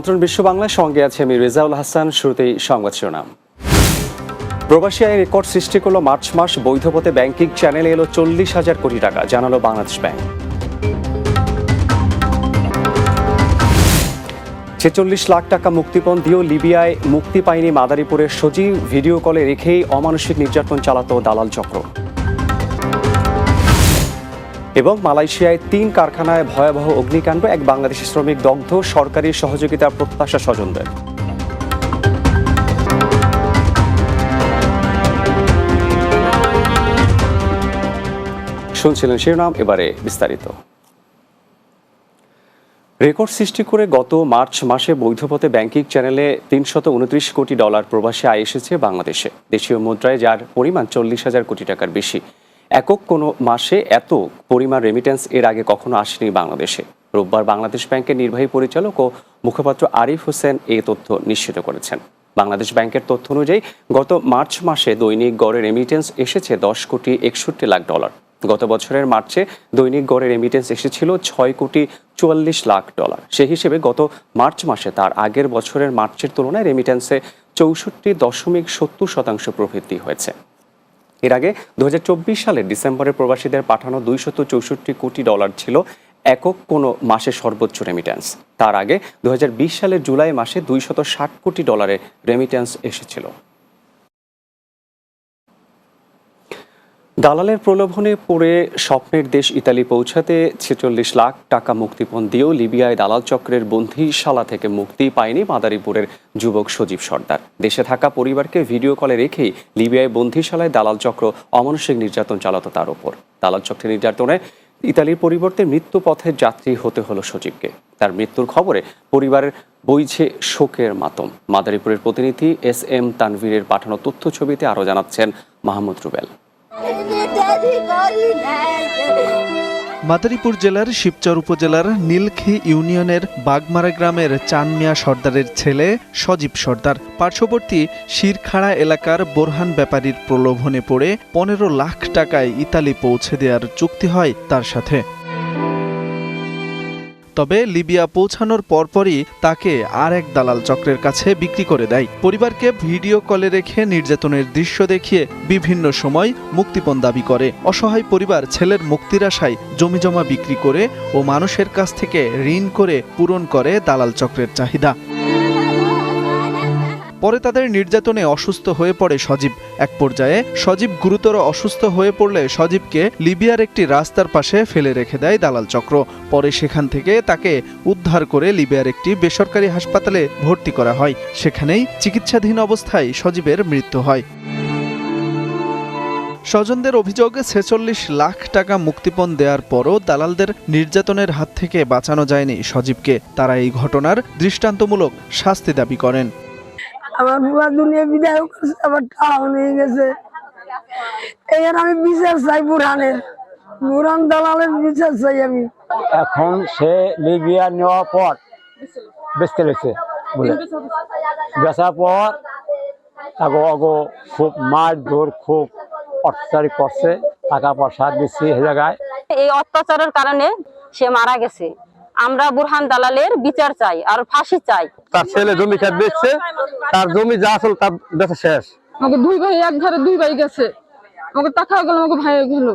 আমন্ত্রণ বিশ্ব বাংলার সঙ্গে আছে আমি রেজাউল হাসান, শুরুতেই সংবাদ শিরোনাম। প্রবাসী আয়ের রেকর্ড সৃষ্টি করল মার্চ মাস বৈধ পথে ব্যাংকিং চ্যানেলে এলো চল্লিশ হাজার কোটি টাকা, জানালো বাংলাদেশ ব্যাংক। ছেচল্লিশ লাখ টাকা মুক্তিপণ দিয়েও লিবিয়ায় মুক্তি পায়নি মাদারীপুরের সজীব ভিডিও কলে রেখেই অমানসিক নির্যাতন চালাতো দালাল চক্র। এবং মালয়েশিয়ায় তিন কারখানায় ভয়াবহ অগ্নিকাণ্ড, এক বাংলাদেশি শ্রমিক দগ্ধ, সরকারি সহযোগিতা প্রত্যাশা স্বজনদের। শুনছিলেন শিরোনাম, এবারে বিস্তারিত। রেকর্ড সৃষ্টি করে গত মার্চ মাসে বৈধপথে ব্যাংকিং চ্যানেলে তিনশত উনত্রিশ কোটি ডলার প্রবাসী আয় এসেছে বাংলাদেশে। দেশীয় মুদ্রায়, যার পরিমাণ চল্লিশ হাজার কোটি টাকার বেশি। একক কোনো মাসে এত পরিমাণ রেমিটেন্স এর আগে কখনো আসেনি বাংলাদেশে। রোববার বাংলাদেশ ব্যাংকের নির্বাহী পরিচালক ও মুখপাত্র আরিফ হোসেন এই তথ্য নিশ্চিত করেছেন। বাংলাদেশ ব্যাংকের তথ্য অনুযায়ী, গত মার্চ মাসে দৈনিক গড়ে রেমিটেন্স এসেছে দশ কোটি একষট্টি লাখ ডলার। গত বছরের মার্চে দৈনিক গড়ে রেমিটেন্স এসেছিল ছয় কোটি চুয়াল্লিশ লাখ ডলার। সে হিসেবে গত মার্চ মাসে তার আগের বছরের মার্চের তুলনায় রেমিটেন্সে চৌষট্টি দশমিক সত্তর শতাংশ প্রবৃদ্ধি হয়েছে। এর আগে দু সালের ডিসেম্বরে প্রবাসীদের পাঠানো দুইশত চৌষট্টি কোটি ডলার ছিল একক কোনো মাসে সর্বোচ্চ রেমিট্যান্স তার আগে দু হাজার বিশ সালের জুলাই মাসে দুইশত ষাট কোটি ডলারের রেমিট্যান্স এসেছিল। দালালের প্রলোভনে পড়ে স্বপ্নের দেশ ইতালি পৌঁছাতে ছেচল্লিশ লাখ টাকা মুক্তিপণ দিয়েও লিবিয়ায় দালাল চক্রের বন্দিশালা থেকে মুক্তি পায়নি মাদারীপুরের যুবক সজীব সর্দার। দেশে থাকা পরিবারকে ভিডিও কলে রেখেই লিবিয়ায় বন্দিশালায় দালাল চক্র অমানসিক নির্যাতন চালাতো তার ওপর। দালাল চক্রের নির্যাতনে ইতালির পরিবর্তে মৃত্যু পথের যাত্রী হতে হলো সজীবকে। তার মৃত্যুর খবরে পরিবারের বইছে শোকের মাতম। মাদারীপুরের প্রতিনিধি এস এম তানভীরের পাঠানো তথ্য ছবিতে আরও জানাচ্ছেন মাহমুদ রুবেল। মাদারীপুর জেলার শিবচর উপজেলার নীলখি ইউনিয়নের বাগমারা গ্রামের চানমিয়া সর্দারের ছেলে সজীব সর্দার। পার্শ্ববর্তী শিরখাড়া এলাকার বোরহান ব্যাপারীর প্রলোভনে পড়ে পনেরো লাখ টাকায় ইতালি পৌঁছে দেওয়ার চুক্তি হয় তার সাথে। তবে লিবিয়া পৌঁছানোর পরপরই তাকে আর এক দালাল চক্রের কাছে বিক্রি করে দেয়। পরিবারকে ভিডিও কলে রেখে নির্যাতনের দৃশ্য দেখিয়ে বিভিন্ন সময় মুক্তিপণ দাবি করে। অসহায় পরিবার ছেলের মুক্তির আশায় জমিজমা বিক্রি করে ও মানুষের কাছ থেকে ঋণ করে পূরণ করে দালাল চক্রের চাহিদা। পরে তাদের নির্যাতনে অসুস্থ হয়ে পড়ে সজীব। এক পর্যায়ে সজীব গুরুতর অসুস্থ হয়ে পড়লে সজীবকে লিবিয়ার একটি রাস্তার পাশে ফেলে রেখে দেয় দালাল চক্র। পরে সেখান থেকে তাকে উদ্ধার করে লিবিয়ার একটি বেসরকারি হাসপাতালে ভর্তি করা হয়। সেখানেই চিকিৎসাধীন অবস্থায় সজীবের মৃত্যু হয়। স্বজনদের অভিযোগ, ছেচল্লিশ লাখ টাকা মুক্তিপণ দেওয়ার পরও দালালদের নির্যাতনের হাত থেকে বাঁচানো যায়নি সজীবকে। তারা এই ঘটনার দৃষ্টান্তমূলক শাস্তি দাবি করেন। আমার পুরা দুনিয়া বিদায় করছে আমার টাও নিয়ে গেছে। এখানে আমি বিচার চাই বুরহানের। বুড়ান দালালের বিচার চাই আমি। এখন সে লিবিয়া নেওয়ার পর বেচতে লেছে বলে। বেচার পর তাকে অগো খুব মার ধর খুব অত্যাচার করছে টাকা পয়সা দিচ্ছি সে জায়গায়। এই অত্যাচারের কারণে সে মারা গেছে। আমরা বুরহান দালালের বিচার চাই আর ফাঁসি চাই। তার ছেলে জমি খেত বেচছে তার জমি যা আসল তার বেচা শেষ। আমাকে দুই ভাই এক ঘরে দুই ভাই গেছে। আমাকে টাকা গেল আমাকে ভাই গেল।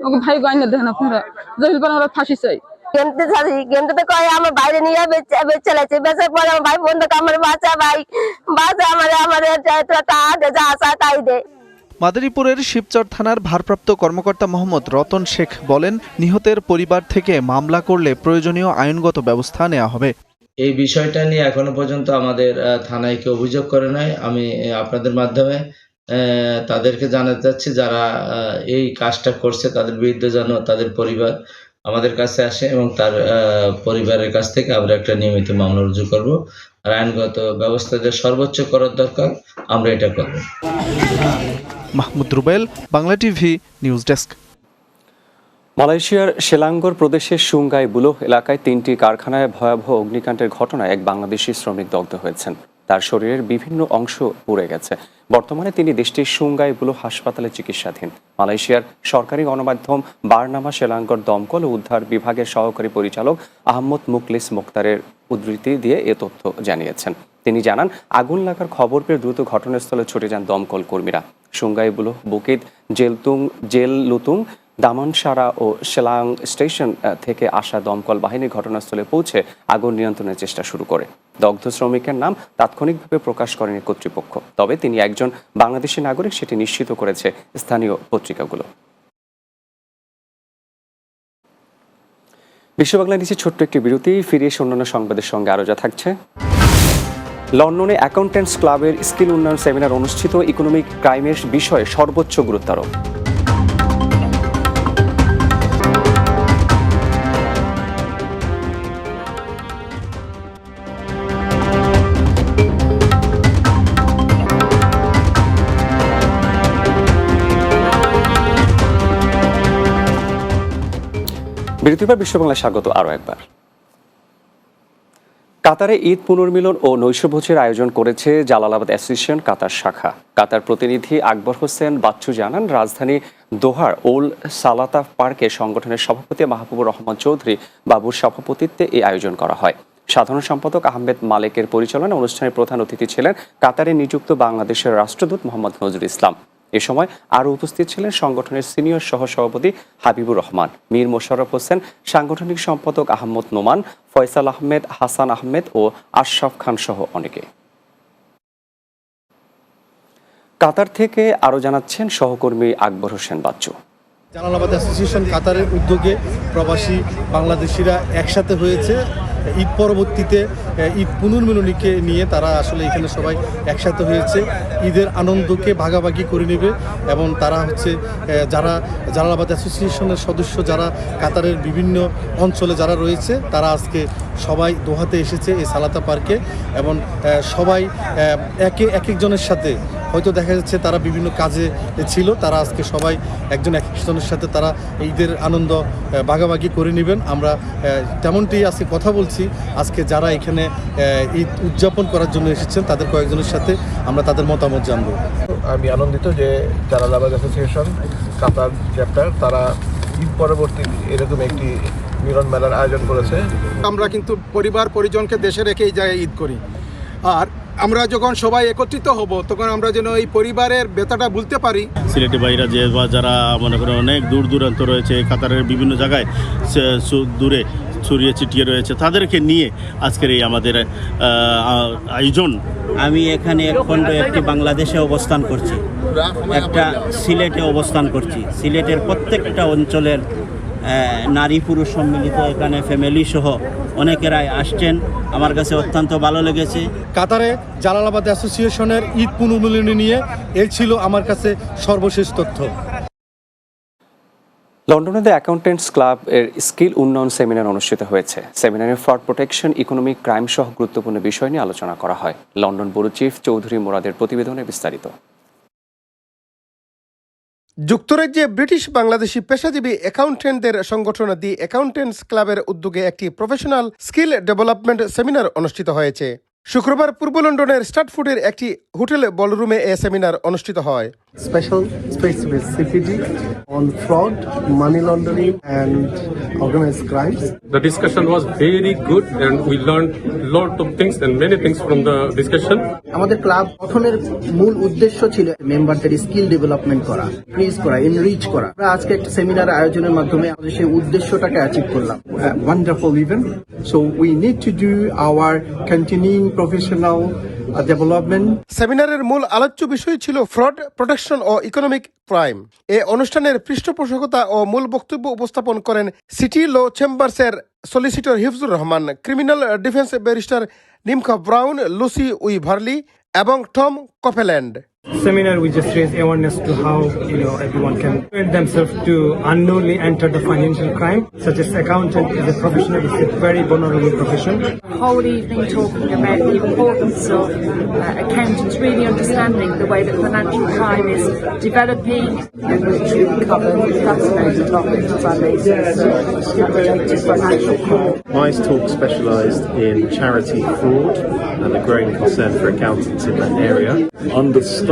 আমাকে ভাই গাইনে দেন আপনারা। জহিল পান আমরা ফাঁসি চাই। কেনতে চাই কেনতে তো কয় আমার বাইরে নিয়ে বেচে বেচে বেচার পরে আমার ভাই বন্ধু আমার বাচ্চা ভাই বাচ্চা আমার আমার তা দে যা আসা তাই দে। মাদারীপুরের শিবচর থানার ভারপ্রাপ্ত কর্মকর্তা মোহাম্মদ রতন শেখ বলেন, নিহতের পরিবার থেকে মামলা করলে প্রয়োজনীয় আইনগত ব্যবস্থা নেওয়া হবে। এই বিষয়টা নিয়ে এখনও পর্যন্ত আমাদের থানায় কেউ অভিযোগ করে নাই। আমি আপনাদের মাধ্যমে তাদেরকে জানাতে চাচ্ছি যারা এই কাজটা করছে, তাদের বিরুদ্ধে যেন তাদের পরিবার আমাদের কাছে আসে এবং তার পরিবারের কাছ থেকে আমরা একটা নিয়মিত মামলা রুজু করব। আর আইনগত ব্যবস্থা যে সর্বোচ্চ করার দরকার, আমরা এটা করব। Mahmud Rubel, Bangla TV, news desk. মালয়েশিয়ার সেলাঙ্গর প্রদেশের সুঙ্গাই বুলোহ এলাকায় তিনটি কারখানায় ভয়াবহ অগ্নিকাণ্ডের ঘটনায় এক বাংলাদেশি শ্রমিক দগ্ধ হয়েছেন। তার শরীরের বিভিন্ন অংশ পুড়ে গেছে। বর্তমানে তিনি দেশটির সুঙ্গাই বুলো হাসপাতালে চিকিৎসাধীন। মালয়েশিয়ার সরকারি গণমাধ্যম বারনামা সেলাঙ্গর দমকল ও উদ্ধার বিভাগের সহকারী পরিচালক আহমদ মুকলিস মোক্তারের উদ্ধৃতি দিয়ে এ তথ্য জানিয়েছেন। তিনি জানান, আগুন লাগার খবর পেয়ে দ্রুত ঘটনাস্থলে ছুটে যান দমকল কর্মীরা। সুঙ্গাইবুলো বুকিত, জেলতুং, জেল লুতুং দামনসারা ও সেলাং স্টেশন থেকে আসা দমকল বাহিনী ঘটনাস্থলে পৌঁছে আগুন নিয়ন্ত্রণের চেষ্টা শুরু করে। দগ্ধ শ্রমিকের নাম তাৎক্ষণিকভাবে প্রকাশ করেনি কর্তৃপক্ষ, তবে তিনি একজন বাংলাদেশি নাগরিক, সেটি নিশ্চিত করেছে স্থানীয় পত্রিকাগুলো। বিশ্ব বাংলা নিচে ছোট্ট একটি বিরতি, ফিরে এসে অন্যান্য সংবাদের সঙ্গে আরও যা থাকছে। লন্ডনে অ্যাকাউন্ট্যান্টস ক্লাবের স্কিল উন্নয়ন সেমিনার অনুষ্ঠিত ইকোনমিক ক্রাইমের বিষয়ে সর্বোচ্চ গুরুত্বারোপ। বিরতির পর বিশ্ব বাংলায় স্বাগত আরও একবার। কাতারে ঈদ পুনর্মিলন ও নৈশভোজের আয়োজন করেছে জালালাবাদ অ্যাসোসিয়েশন কাতার শাখা। কাতার প্রতিনিধি আকবর হোসেন বাচ্চু জানান, রাজধানী দোহার ওল সালাতা পার্কে সংগঠনের সভাপতি মাহবুবুর রহমান চৌধুরী বাবুর সভাপতিত্বে এই আয়োজন করা হয়। সাধারণ সম্পাদক আহমেদ মালেকের পরিচালনায় অনুষ্ঠানের প্রধান অতিথি ছিলেন কাতারে নিযুক্ত বাংলাদেশের রাষ্ট্রদূত মোহাম্মদ নজরুল ইসলাম। এ সময় আরও উপস্থিত ছিলেন সংগঠনের সিনিয়র সহসভাপতি হাবিবুর রহমান, মীর মোশাররফ হোসেন, সাংগঠনিক সম্পাদক আহমদ নোমান, ফয়সাল আহমেদ, হাসান আহমেদ ও আশরাফ খান সহ অনেকে। কাতার থেকে আরও জানাচ্ছেন সহকর্মী আকবর হোসেন বাচ্চু। জালালাবাদ অ্যাসোসিয়েশন কাতারের উদ্যোগে প্রবাসী বাংলাদেশিরা একসাথে হয়েছে। ঈদ পরবর্তীতে ঈদ পুনর্মিলনীকে নিয়ে তারা আসলে এখানে সবাই একসাথে হয়েছে। ঈদের আনন্দকে ভাগাভাগি করে নেবে এবং তারা হচ্ছে যারা জালালাবাদ অ্যাসোসিয়েশনের সদস্য, যারা কাতারের বিভিন্ন অঞ্চলে যারা রয়েছে, তারা আজকে সবাই দোহাতে এসেছে এই সালাতা পার্কে এবং সবাই একে এক একজনের সাথে হয়তো দেখা যাচ্ছে তারা বিভিন্ন কাজে ছিল তারা আজকে সবাই একজন এক একজনের সাথে তারা ঈদের আনন্দ ভাগাভাগি করে নেবেন। আমরা তেমনটি আজকে কথা বলছি। আজকে যারা এখানে ঈদ উদযাপন করার জন্য এসেছেন তাদের কয়েকজনের সাথে আমরা তাদের মতামত জানব। আমি আনন্দিত যে যারা জালালাবাদ অ্যাসোসিয়েশন কাতার চ্যাপ্টার তারা ঈদ পরবর্তী এরকম একটি মিলন মেলার আয়োজন করেছে। আমরা কিন্তু পরিবার পরিজনকে দেশে রেখে এই জায়গায় ঈদ করি। আর আমরা যখন সবাই একত্রিত হব তখন আমরা যেন এই পরিবারের ব্যথাটা ভুলতে পারি। সিলেটি বাইরা যে বা যারা মনে করেন অনেক দূর দূরান্ত রয়েছে কাতারের বিভিন্ন জায়গায় দূরে ছড়িয়ে ছিটিয়ে রয়েছে তাদেরকে নিয়ে আজকের এই আমাদের আয়োজন। আমি এখানে খণ্ড একটি বাংলাদেশে অবস্থান করছি। একটা সিলেটে অবস্থান করছি। সিলেটের প্রত্যেকটা অঞ্চলের নারী পুরুষ সম্মিলিত এখানে ফ্যামিলি সহ অনেকেরাই আসছেন। আমার কাছে অত্যন্ত ভালো লেগেছে। কাতারে জালালাবাদ অ্যাসোসিয়েশনের ঈদ পুনর্মিলনী নিয়ে এই ছিল আমার কাছে সর্বশেষ তথ্য। লন্ডনে দ্য অ্যাকাউন্টেন্টস ক্লাব এর স্কিল উন্নয়ন সেমিনার অনুষ্ঠিত হয়েছে। সেমিনারে ফ্রড প্রোটেকশন ইকোনমিক ক্রাইম সহ গুরুত্বপূর্ণ বিষয় নিয়ে আলোচনা করা হয়। লন্ডন ব্যুরো চিফ চৌধুরী মোরাদের প্রতিবেদনে বিস্তারিত। যুক্তরাজ্যে ব্রিটিশ বাংলাদেশি পেশাজীবী অ্যাকাউন্টেন্টদের সংগঠন দি অ্যাকাউন্টেন্টস ক্লাবের উদ্যোগে একটি প্রফেশনাল স্কিল ডেভেলপমেন্ট সেমিনার অনুষ্ঠিত হয়েছে। শুক্রবার পূর্ব লন্ডনের স্টার্টফুডের একটি হোটেল বলরুমে এ সেমিনার অনুষ্ঠিত হয়। Special specificity on fraud, money laundering and organized crimes. The discussion was very good and we learned lot of things and many things from the discussion. আমাদের club গঠনের মূল উদ্দেশ্য ছিল মেম্বারদের স্কিল ডেভেলপমেন্ট করা increase করা এনরিচ করা আমরা আজকে একটা সেমিনার আয়োজনের মাধ্যমে আমাদের সেই উদ্দেশ্যটাকে অ্যাচিভ করলাম A wonderful event. So we need to do our continuing uh, সেমিনারের মূল আলোচ্য বিষয় ছিল ফ্রড প্রোটেকশন ও ইকোনমিক ক্রাইম। এ অনুষ্ঠানের পৃষ্ঠপোষকতা ও মূল বক্তব্য উপস্থাপন করেন city law চেম্বার্সের solicitor Hifzur Rahman criminal defence barrister নিমখা Brown Lucy উই ভার্লি এবং Tom Copeland. Seminar we just raise awareness to how you know everyone can prevent themselves to unknowingly enter the financial crime such as accountant is a profession it's a very vulnerable profession whole evening talking about the importance of uh, accountants really understanding the way that financial crime is developing. And we truly covered fascinating topics related to financial crime. Mice Talk specialised in charity fraud and the growing concern for accountants in that area. understand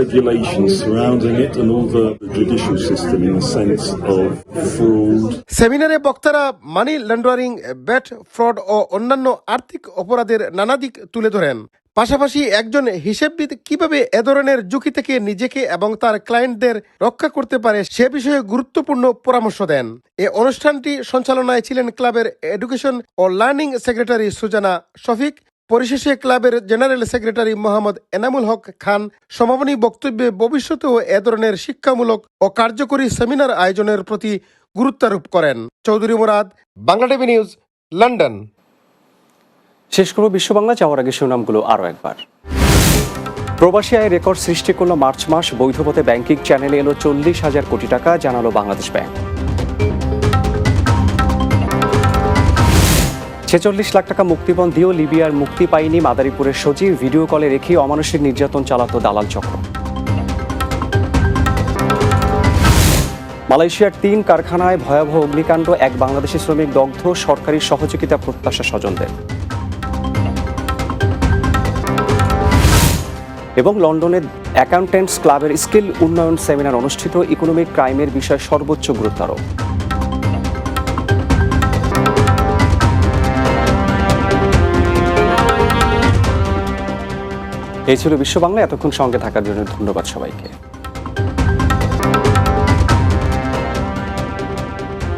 regulations surrounding it and all the judicial system in the sense of fraud, সেমিনারে বক্তারা money laundering ব্যাট fraud ও অন্যান্য আর্থিক অপরাধের নানা দিক তুলে ধরেন। পাশাপাশি একজন হিসেববিদ কীভাবে এ ধরনের ঝুঁকি থেকে নিজেকে এবং তার ক্লায়েন্টদের রক্ষা করতে পারে সে বিষয়ে গুরুত্বপূর্ণ পরামর্শ দেন। এ অনুষ্ঠানটি সঞ্চালনায় ছিলেন ক্লাবের এডুকেশন ও লার্নিং সেক্রেটারি সুজানা শফিক। পরিশেষে ক্লাবের জেনারেল সেক্রেটারি মোহাম্মদ এনামুল হক খান সমাপনী বক্তব্যে ভবিষ্যতেও এ ধরনের শিক্ষামূলক ও কার্যকরী সেমিনার আয়োজনের প্রতি গুরুত্বারোপ করেন। Chowdhury Murad, Bangla TV news, London. শেষ করব বিশ্ব বাংলা, যাওয়ার আগে শিরোনামগুলো আরও একবার। প্রবাসী আয় রেকর্ড সৃষ্টি করল মার্চ মাস বৈধপথে ব্যাংকিং চ্যানেলে এলো চল্লিশ হাজার কোটি টাকা, জানালো বাংলাদেশ ব্যাংক। ছেচল্লিশ লাখ টাকা মুক্তিপণ দিয়েও লিবিয়ার মুক্তি পায়নি মাদারীপুরের সচিব। ভিডিও কলে রেখে অমানসিক নির্যাতন চালাতো দালাল চক্র। মালয়েশিয়ার তিন কারখানায় ভয়াবহ অগ্নিকাণ্ড, এক বাংলাদেশি শ্রমিক দগ্ধ, সরকারি সহযোগিতা প্রত্যাশা স্বজনদের। এবং লন্ডনের অ্যাকাউন্টেন্টস ক্লাবের স্কিল উন্নয়ন সেমিনার অনুষ্ঠিত, ইকোনমিক ক্রাইমের বিষয় সর্বোচ্চ গুরুত্বারোপ। এই ছিল বিশ্ব বাংলা এতক্ষণ সঙ্গে থাকার জন্য ধন্যবাদ সবাইকে।